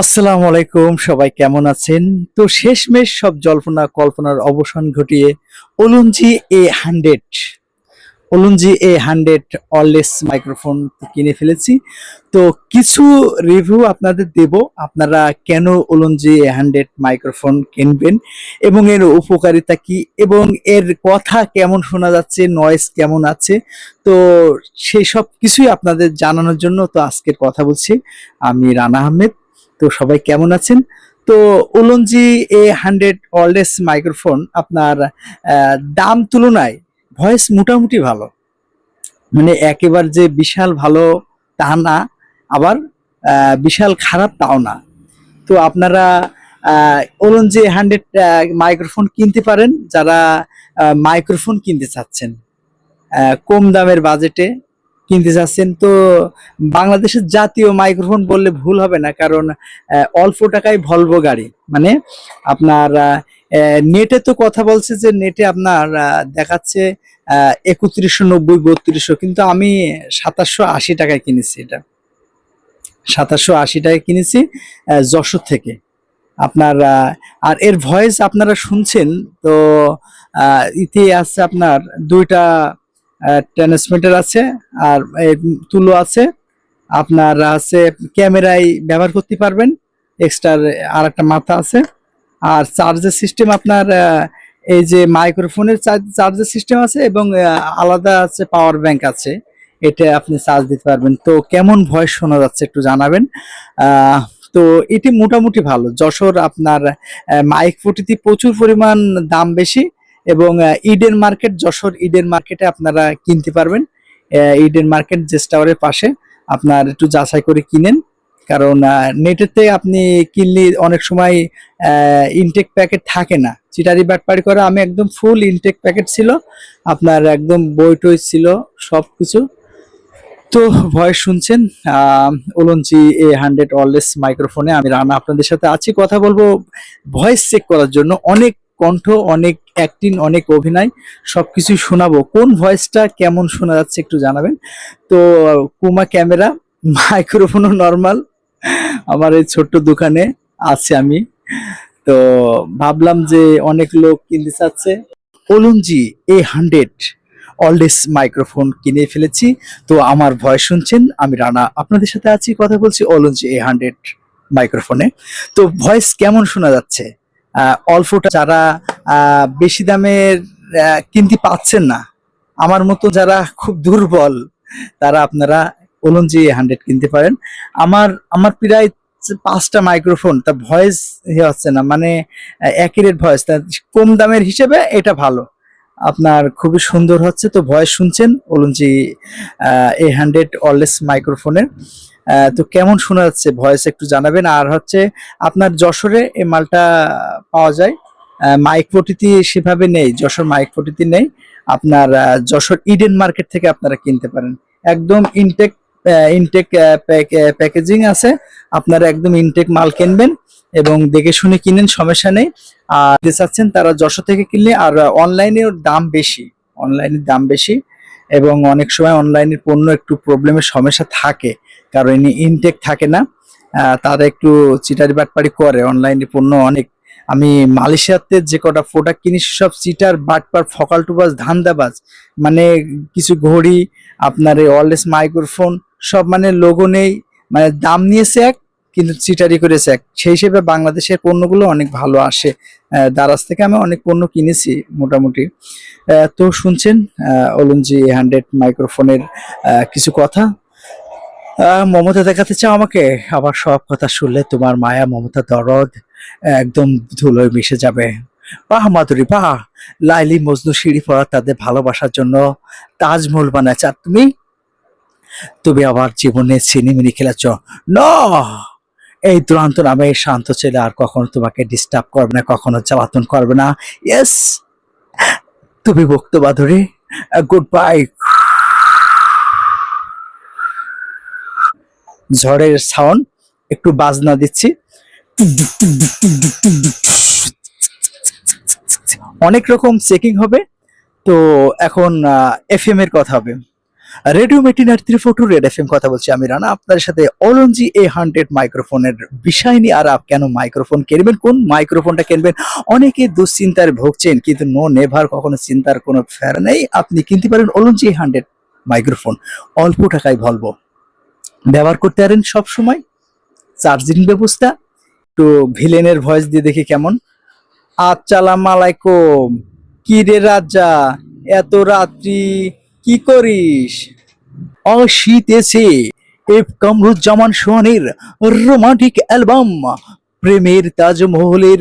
আসসালামু আলাইকুম, সবাই কেমন আছেন? তো শেষমেশ সব জল্পনা কল্পনার অবসান ঘটিয়ে অলুনজি এ হান্ড্রেড অলুনজি এ হান্ড্রেড অনলেস মাইক্রোফোন কিনে ফেলেছি। তো কিছু রিভিউ আপনাদের দেব, আপনারা কেন অলুনজি এ হান্ড্রেড মাইক্রোফোন কিনবেন এবং এর উপকারিতা কি এবং এর কথা কেমন শোনা যাচ্ছে নয়েজ কেমন আছে? তো সেই সব কিছুই আপনাদের জানানোর জন্য তো আজকের কথা বলছি। আমি রানা আহমেদ তো সবাই কেমন আছেন? তো ওলনজি এ হান্ড্রেড অলডেস মাইক্রোফোন আপনার দাম তুলনায় ভয়েস মোটামুটি ভালো। মানে একেবারে যে বিশাল ভালো তা না, আবার বিশাল খারাপ তাও না। তো আপনারা ওলনজি হান্ড্রেড মাইক্রোফোন কিনতে পারেন যারা মাইক্রোফোন কিনতে চাচ্ছেন। কম দামের বাজেটে কিনতে চাচ্ছেন তো বাংলাদেশের জাতীয় মাইক্রোফোন বললে ভুল হবে না, কারণ অল্প টাকায় ভলভো গাড়ি। মানে আপনার নেটে তো কথা বলছে যে নেটে আপনার দেখাচ্ছে একত্রিশশো নব্বই, বত্রিশশো, কিন্তু আমি সাতাশশো আশি টাকায় কিনেছি এটা। সাতাশশো আশি টাকায় কিনেছি যশোর থেকে। আপনার আর এর ভয়েস আপনারা শুনছেন, তো ইতি আছে আপনার দুইটা ট্রান্সমিটার আছে, আর তুলো আছে। আপনার আছে ক্যামেরায় ব্যবহার করতে পারবেন এক্সট্রার আর একটা মাথা আছে। আর চার্জের সিস্টেম আপনার এই যে মাইক্রোফোনের চার্জের সিস্টেম আছে এবং আলাদা আছে পাওয়ার ব্যাংক আছে। এটা আপনি চার্জ দিতে পারবেন। তো কেমন ভয়েস শোনা যাচ্ছে একটু জানাবেন। তো এটি মোটামুটি ভালো। যশোর আপনার মাইক ফুটিতে প্রচুর পরিমাণ দাম বেশি। এবং ইডেন মার্কেট যশোর ইডেন মার্কেটে আপনারা কিনতে পারবেন। ইডেন মার্কেট জেস টাওয়ারের পাশে আপনার একটু যাচাই করে কিনেন। কারণ নেটেতে আপনি কিনলে অনেক সময় ইনটেক প্যাকেট থাকে না। চিটারি বাটপাড়ি করে আমি একদম ফুল ইনটেক প্যাকেট ছিল। আপনার একদম বই টই ছিল সব কিছু তো ভয়েস শুনছেন ওলনজি এ হান্ড্রেড অললেস মাইক্রোফোনে আমি রানা আপনাদের সাথে আছি। কথা বলব ভয়েস চেক করার জন্য। অনেক কণ্ঠ, অনেক অ্যাক্টিং, অনেক অভিনয়, সবকিছুই শোনাবো। কোন ভয়েসটা কেমন শোনা যাচ্ছে একটু জানাবেন। তো, কুমা ক্যামেরা, মাইক্রোফোনও নর্মাল, আমার এই ছোট্ট দোকানে আছে আমি। তো, ভাবলাম যে অনেক লোক কিনতে চাচ্ছে। অলুনজি এ হান্ড্রেড, অলডেস মাইক্রোফোন কিনে ফেলেছি। তো, আমার ভয়েস শুনছেন, আমি রানা আপনাদের সাথে আছি, কথা বলছি অলুনজি এ হান্ড্রেড মাইক্রোফোনে। তো, ভয়েস কেমন শোনা যাচ্ছে? অল্পটা যারা বেশি দামের কিনতে পাচ্ছেন না। আমার মতো যারা খুব দুর্বল, তারা আপনারা ওলনজি হান্ড্রেড কিনতে পারেন। আমার আমার প্রায় পাঁচটা মাইক্রোফোন তা ভয়েস হচ্ছে না মানে অ্যাকিউরেট ভয়েস তা কম দামের হিসেবে এটা ভালো। আপনার খুবই সুন্দর হচ্ছে, তো ভয়েস শুনছেন ওলনজি এ হান্ড্রেড অললেস মাইক্রোফোনের তো কেমন শোনা যাচ্ছে? ভয়েস একটু জানাবেন। আর হচ্ছে, আপনার যশোরে এই মালটা পাওয়া যায় মাইক পটিতে সেভাবে নেই, যশোর মাইক পটিতে নেই। আপনার যশোর ইডেন মার্কেট থেকে আপনারা কিনতে পারেন। একদম ইনটেক ইনটেক প্যাকেজিং আছে। আপনারা একদম ইনটেক মাল কিনবেন এবং দেখে শুনে কিনেন, সমস্যা নেই। আর চাচ্ছেন তারা যশোর থেকে কিনলে আর অনলাইনে দাম বেশি অনলাইনের দাম বেশি। এবং অনেক সময় অনলাইনের পণ্য একটু প্রবলেমের সমস্যা থাকে, কারণ ইনটেক থাকে না। তারা একটু চিটারি বাটপাড়ি করে অনলাইনে পণ্য অনেক। আমি মালয়েশিয়াতে যে কটা প্রোডাক্ট কিনি সব চিটার বাটপার, ফকাল টুবাস ধান্দাবাজ মানে কিছু ঘড়ি, আপনার এই অললেস মাইক্রোফোন সব মানে লোগো নেই মানে দাম নিয়েছে এক, কিন্তু চিটারি করেছে এক। সেই হিসেবে বাংলাদেশের পণ্যগুলো অনেক ভালো আসে। দারাজ থেকে আমি অনেক পণ্য কিনেছি মোটামুটি। তো শুনছেন অলুনজি হান্ড্রেড মাইক্রোফোনের কিছু কথা। মমতা দেখাতে চাও আমাকে? আবার সব কথা শুনলে তোমার মায়া, মমতা দরদ। একদম ধুলোয় মিশে যাবে। বাহ, মাধুরী, বাহ। লাইলি, মজনু সিঁড়ি পড়া তাদের ভালোবাসার জন্য তাজমহল বানাচ্ছ আর তুমি? তুমি আবার জীবনে সিনেমিনি খেলেছ। ন! এই দুরান্ত নামে শান্ত ছেলে আর কখনো তোমাকে ডিস্টার্ব করবে না, কখনো জ্বালাতন করবে না। ইয়েস তুমি মুক্ত, মাধুরী। গুড বাই ঝড়ের সাউন্ড একটু বাজনা দিচ্ছি। অনেক রকম চেকিং হবে। তো এখন এফএম এর কথা হবে। Radio মেটিনার three four two red FM M কথা বলছি আমি, রানা। আপনাদের সাথে অলঞ্জি এ হান্ড্রেড মাইক্রোফোনের বিষয় নিয়ে, আর আপ কেন মাইক্রোফোন কিনবেন? কোন মাইক্রোফোনটা কিনবেন? অনেকে দুশ্চিন্তায় ভুগছেন, কিন্তু নো নেভার কখনো চিন্তার কোনো ফের নেই। আপনি কিনতে পারেন অলঞ্জি এ হান্ড্রেড মাইক্রোফোন অল্প টাকায় বলব। ব্যবহার করতে পারেন সব সময় চার্জিং ব্যবস্থা একটু ভিলেনের ভয়েস দিয়ে দেখি কেমন। আসসালাম আলাইকুম কি রে রাজা, এত রাত্রি কি করিস? ও শীত এসে এফ কামরুজ্জামান সোহানের রোমান্টিক অ্যালবাম প্রেমের তাজমহলের